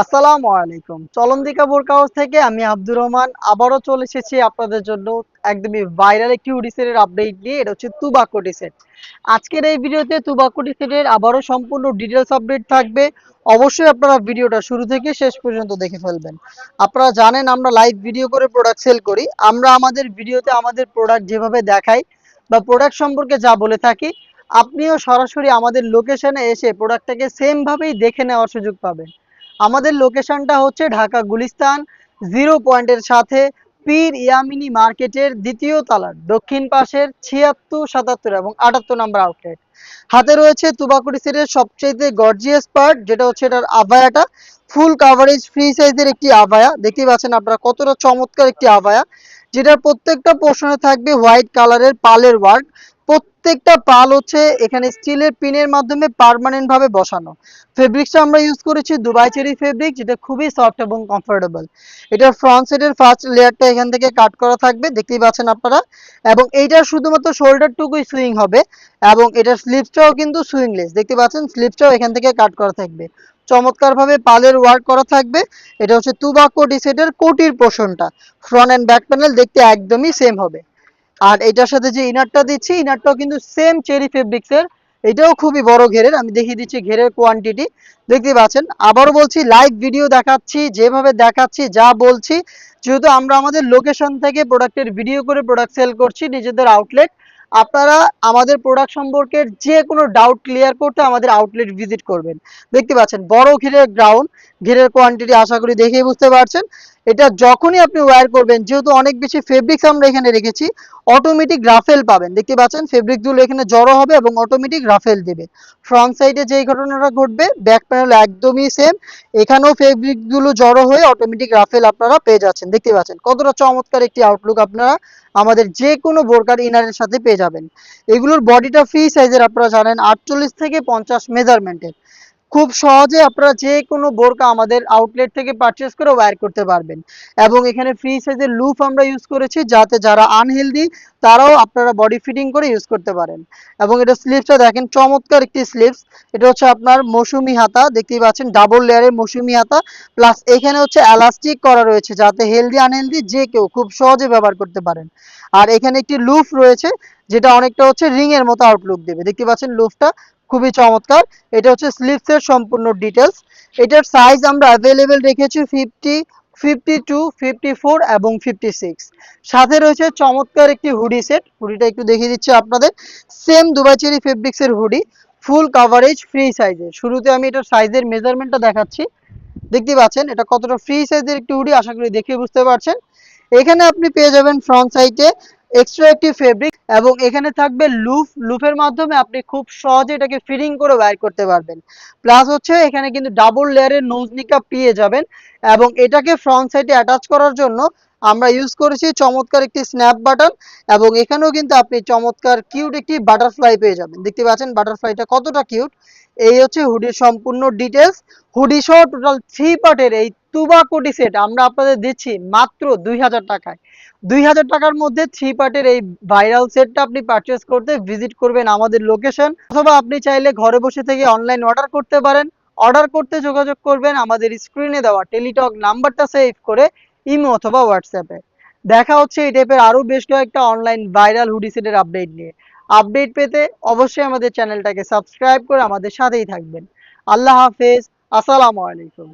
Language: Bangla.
আসসালামু আলাইকুম। চলন্দিকা বোরকা থেকে আমি আব্দুর রহমান। আবারও চলে এসেছি আপনাদের জন্য একদমই ভাইরাল একটি উডিসেটের আপডেট নিয়ে। এটা হচ্ছে তুবাকো ডিসেট আজকের এই ভিডিওতে তুবাকো ডিসেটের আবারও সম্পূর্ণ ডিটেলস আপডেট থাকবে। অবশ্যই আপনারা ভিডিওটা শুরু থেকে শেষ পর্যন্ত দেখে ফেলবেন। আপনারা জানেন আমরা লাইভ ভিডিও করে প্রোডাক্ট সেল করি। আমরা আমাদের ভিডিওতে আমাদের প্রোডাক্ট যেভাবে দেখাই বা প্রোডাক্ট সম্পর্কে যা বলে থাকি, আপনিও সরাসরি আমাদের লোকেশনে এসে প্রোডাক্টটাকে সেমভাবেই দেখে নেওয়ার সুযোগ পাবেন। আমাদের লোকেশনটা হচ্ছে ঢাকা গুলিস্তান, জিরো পয়েন্টের সাথে পীর ইয়ামিনী মার্কেটের দ্বিতীয় তালার দক্ষিণ পাশের ছিয়াত্তর, সাতাত্তর এবং আটাত্তর নম্বর আউটলেট। হাতে রয়েছে তুবাকুড়ি সেটের সবচেয়ে গর্জিয়াস পার্ট যেটা হচ্ছে এটার আভায়াটা। ফুল কাভারেজ ফ্রি সাইজের একটি আভায়া। দেখতেই পাচ্ছেন আপনারা কতটা চমৎকার একটি আভায়া, যেটার প্রত্যেকটা পোর্শনে থাকবে হোয়াইট কালারের পালের ওয়ার্ক প্রত্যেকটা পাল হচ্ছে এখানে স্টিলের পিনের মাধ্যমে পার্মানেন্ট ভাবে বসানো। ফেব্রিক্সটা আমরা ইউজ করেছি দুবাই চেরি ফেব্রিক যেটা খুবই সফট এবং কমফোর্টেবল এটার ফ্রন্ট সাইডের ফার্স্ট লেয়ারটা এখান থেকে কাট করা থাকবে, দেখতেই পাচ্ছেন আপনারা। এবং এইটার শুধুমাত্র শোল্ডারটুকুই সুইং হবে, এবং এটার স্লিপসটাও কিন্তু সুইংলেস দেখতে পাচ্ছেন? স্লিপসটাও এখান থেকে কাট করা থাকবে। চমৎকারভাবে পালের ওয়ার্ক করা থাকবে। এটা হচ্ছে তুবাকো ডিসেটের কোটির পোষণটা ফ্রন্ট অ্যান্ড ব্যাক প্যানেল দেখতে একদমই সেম হবে। আর এটার সাথে যে ইনারটা দিচ্ছি ইনারটাও কিন্তু সেম চেরি ফেব্রিক্সের এটাও খুবই বড় ঘেরের, আমি দেখিয়ে দিচ্ছি ঘেরের কোয়ান্টিটি দেখতে পাচ্ছেন? আবারও বলছি লাইভ ভিডিও দেখাচ্ছি, যেভাবে দেখাচ্ছি, যা বলছি, যেহেতু আমরা আমাদের লোকেশন থেকে প্রোডাক্টের ভিডিও করে প্রোডাক্ট সেল করছি, নিজেদের আউটলেট আপনারা আমাদের প্রোডাক্ট সম্পর্কে যে কোনো ডাউট ক্লিয়ার করতে আমাদের আউটলেট ভিজিট করবেন। দেখতে পাচ্ছেন, বড় ঘেরের গ্রাউন্ড ঘেরের কোয়ান্টিটি আশা করি দেখেই বুঝতে পারছেন। এটা যখনই আপনি ওয়্যার করবেন, যেহেতু অনেক বেশি ফেব্রিক্স আমরা এখানে রেখেছি অটোমেটিক রাফেল পাবেন। দেখতে পাচ্ছেন ফেব্রিকগুলো এখানে জড়ো হবে এবং অটোমেটিক রাফেল দেবে। ফ্রন্ট সাইডে যেই ঘটনাটা ঘটবে ব্যাক প্যানেল একদমই সেম এখানেও ফেব্রিকগুলো জড়ো হয়ে অটোমেটিক রাফেল আপনারা পেয়ে যাচ্ছেন। দেখতে পাচ্ছেন, কতটা চমৎকার একটি আউটলুক আপনারা আমাদের যে কোনো বোরকার ইনারের সাথে পেয়ে যাবেন। এগুলোর বডিটা ফ্রি সাইজের আপনারা জানেন, আটচল্লিশ থেকে পঞ্চাশ মেজারমেন্টের খুব সহজে আপনারা যে কোনো বোরকা আমাদের আউটলেট থেকে পারচেস করে ওয়্যার করতে পারবেন। এবং এখানে ফ্রি সাইজের লুফ আমরা ইউজ করেছি, যাতে যারা আনহেলদি তারাও আপনারা বডি ফিটিং করে ইউজ করতে পারেন। এবং এটা স্লিপসটা দেখেন, চমৎকার একটি স্লিপস এটা হচ্ছে আপনার মৌসুমি হাতা, দেখতেই পাচ্ছেন ডাবল লেয়ারের মৌসুমি হাতা। প্লাস এখানে হচ্ছে এলাস্টিক করা রয়েছে, যাতে হেলদি আনহেলদি যে কেউ খুব সহজে ব্যবহার করতে পারেন। আর এখানে একটি লুফ রয়েছে, যেটা অনেকটা হচ্ছে রিং এর মতো আউটলুক দেবে। দেখতে পাচ্ছেন লুফটা খুবই চমৎকার। এটা হচ্ছে স্লিপসের সম্পূর্ণ ডিটেলস এটার সাইজ আমরা অ্যাভেলেবেল রেখেছি fifty fifty two fifty four এবং ফিফটি সিক্স সাথে রয়েছে চমৎকার একটি হুডি সেট হুডিটা একটু দেখিয়ে দিচ্ছি আপনাদের। সেম দুবাই চেরি ফেব্রিক্সের হুডি ফুল কাভারেজ ফ্রি সাইজের শুরুতে আমি এটার সাইজের মেজারমেন্টটা দেখাচ্ছি। দেখতে পাচ্ছেন, এটা কতটা ফ্রি সাইজের একটি হুডি আশা করি দেখে বুঝতে পারছেন। এখানে আপনি পেয়ে যাবেন ফ্রন্ট সাইডে এক্সট্রা একটি ফেব্রিক এবং এখানে থাকবে লুফ লুফের মাধ্যমে আপনি খুব সহজে এটাকে ফিটিং করে ওয়্যার করতে পারবেন। প্লাস হচ্ছে এখানে কিন্তু ডাবল লেয়ারের নোজ নিকা পেয়ে যাবেন এবং এটাকে ফ্রন্ট সাইডে অ্যাটাচ করার জন্য আমরা ইউজ করেছি চমৎকার একটি স্ন্যাপ বাটন এবং এখানেও কিন্তু আপনি চমৎকার কিউট একটি বাটারফ্লাই পেয়ে যাবেন। দেখতে পাচ্ছেন বাটারফ্লাইটা কতটা কিউট এই হচ্ছে হুডির সম্পূর্ণ ডিটেলস হুডি সহ টোটাল থ্রি পার্টের এই তুবাকুটি সেট আমরা আপনাদের দিচ্ছি মাত্র দুই হাজার টাকায়। দুই হাজার টাকার মধ্যে থ্রি পার্টের এই ভাইরাল সেটটা আপনি পারচেস করতে ভিজিট করবেন আমাদের লোকেশন অথবা আপনি চাইলে ঘরে বসে থেকে অনলাইন অর্ডার করতে পারেন। অর্ডার করতে যোগাযোগ করবেন আমাদের স্ক্রিনে দেওয়া টেলিটক নাম্বারটা সেভ করে ইমো অথবা হোয়াটসঅ্যাপে দেখা হচ্ছে এই টাইপের আরও বেশ কয়েকটা অনলাইন ভাইরাল হুডি সেটের আপডেট নিয়ে। আপডেট পেতে অবশ্যই আমাদের চ্যানেলটাকে সাবস্ক্রাইব করে আমাদের সাথেই থাকবেন। আল্লাহ হাফেজ, আসসালামু আলাইকুম।